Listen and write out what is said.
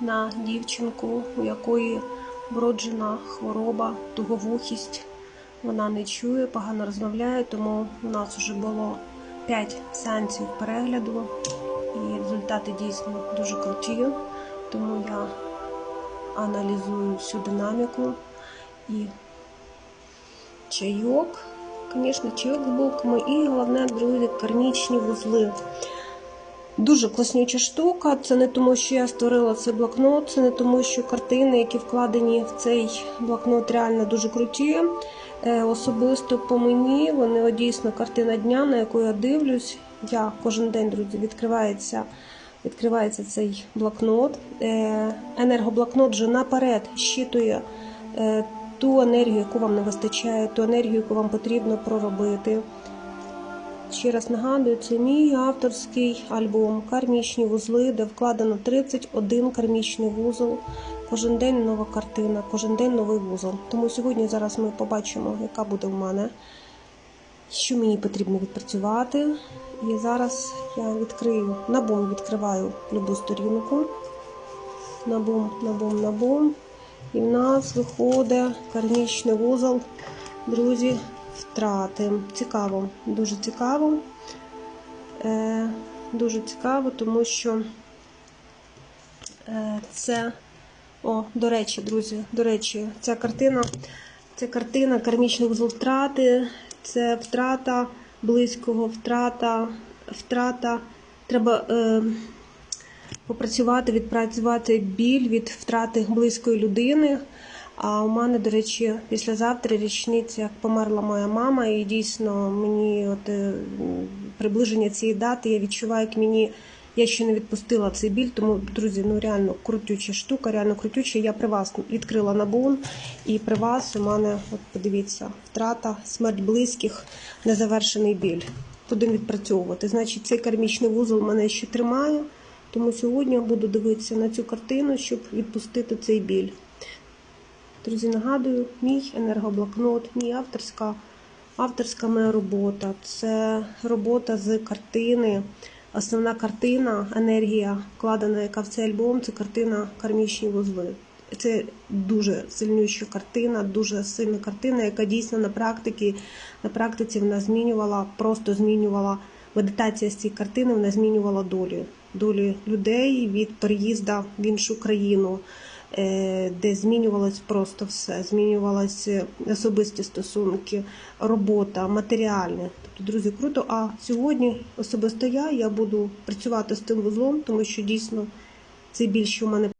на дівчинку, у якої вроджена хвороба, туговухість. Вона не чує, погано розмовляє, тому у нас вже було 5 сеансів перегляду, і результати дійсно дуже круті. Тому я аналізую всю динаміку і чайок, звісно, чайок з булками, і головне, друзі, кармічні вузли. Дуже класнюча штука. Це не тому, що я створила цей блокнот, це не тому, що картини, які вкладені в цей блокнот, реально дуже круті. Е, Особисто по мені вони дійсно картина дня, на яку я дивлюсь. Я кожен день, друзі, відкривається. Відкривається цей блокнот. Е, Енергоблокнот вже наперед щитує е, ту енергію, яку вам не вистачає, ту енергію, яку вам потрібно проробити. Ще раз нагадую, це мій авторський альбом Кармічні вузли, де вкладено 31 кармічний вузол. Кожен день нова картина, кожен день новий вузол. Тому сьогодні зараз ми побачимо, яка буде в мене, що мені потрібно відпрацювати. І зараз я відкрию набом, відкриваю любу сторінку. Набом, набом, набом. І в нас виходить кармічний вузол, друзі, втрати. Цікаво, дуже цікаво. Е, дуже цікаво, тому що е, це, о, до речі, друзі, до речі, ця картина, ця картина кармічний вузол втрати, це втрата близького, втрата, втрата. Треба е, попрацювати, відпрацювати біль від втрати близької людини. А у мене, до речі, післязавтра річниця, як померла моя мама, і дійсно мені от е, приближення цієї дати я відчуваю, як мені я ще не відпустила цей біль. Тому, друзі, ну реально крутюча штука, реально крутюча. Я при вас відкрила набун, і при вас у мене, от подивіться, втрата, смерть близьких, незавершений біль. Будемо відпрацьовувати. Значить, цей кармічний вузол мене ще тримає. Тому сьогодні я буду дивитися на цю картину, щоб відпустити цей біль. Друзі, нагадую, мій енергоблокнот, мій авторська, авторська моя робота. Це робота з картини. Основна картина, енергія, вкладена, яка в цей альбом, це картина кармічні вузли. Це дуже сильнюща картина, дуже сильна картина, яка дійсно на практиці, на практиці вона змінювала, просто змінювала медитація з цієї картини, вона змінювала долі, долі людей від переїзду в іншу країну. Е, де змінювалось просто все, змінювалися особисті стосунки, робота, матеріальне. Тобто, друзі, круто. А сьогодні особисто я, я буду працювати з тим вузлом, тому що дійсно це більше у мене